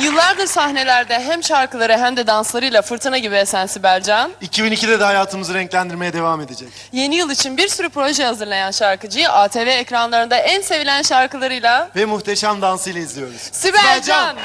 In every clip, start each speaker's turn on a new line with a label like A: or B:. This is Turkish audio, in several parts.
A: Yıllardır sahnelerde hem şarkıları hem de danslarıyla fırtına gibi esen Sibel Can,
B: 2002'de de hayatımızı renklendirmeye devam edecek.
A: yeni yıl için bir sürü proje hazırlayan şarkıcıyı ATV ekranlarında en sevilen şarkılarıyla
B: Ve muhteşem dansıyla izliyoruz.
A: Sibel Can.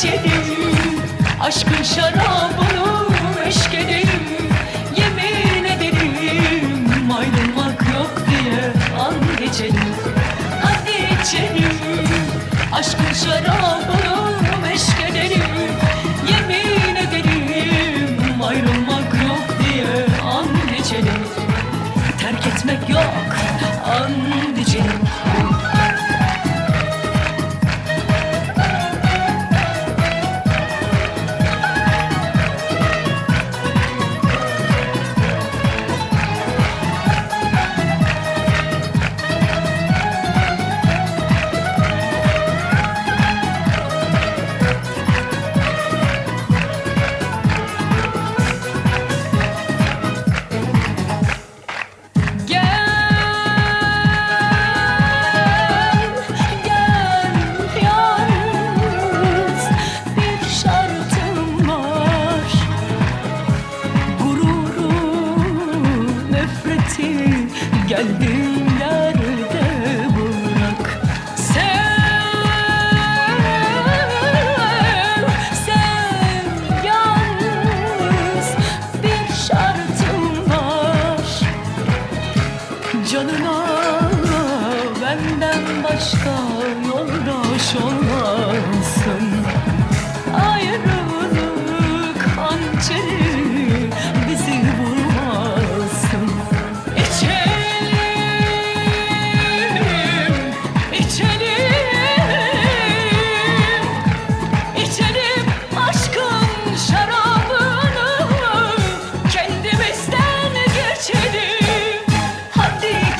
C: İçelim, aşkın şarabını. Eşk edelim Yemin edelim ayrılmak yok diye an geçelim an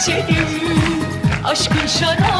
C: içelim aşkın şarabını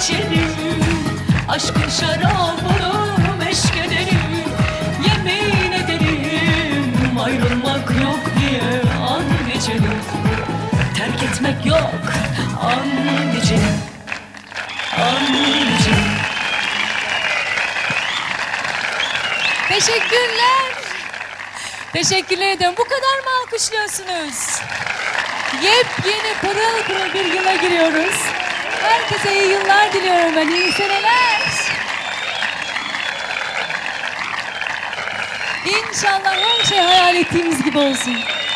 C: Hadi içelim aşkın şarabını meşk edelim Yemin ederim ayrılmak yok diye an geçelim Terk etmek yok an geçelim An geçelim
D: Teşekkürler. Teşekkürler ederim. Bu kadar mı alkışlıyorsunuz? Yepyeni pırıl pırıl bir yıla giriyoruz. Herkese iyi yıllar diliyorum ben. İyi seneler. İnşallah her şey hayal ettiğimiz gibi olsun.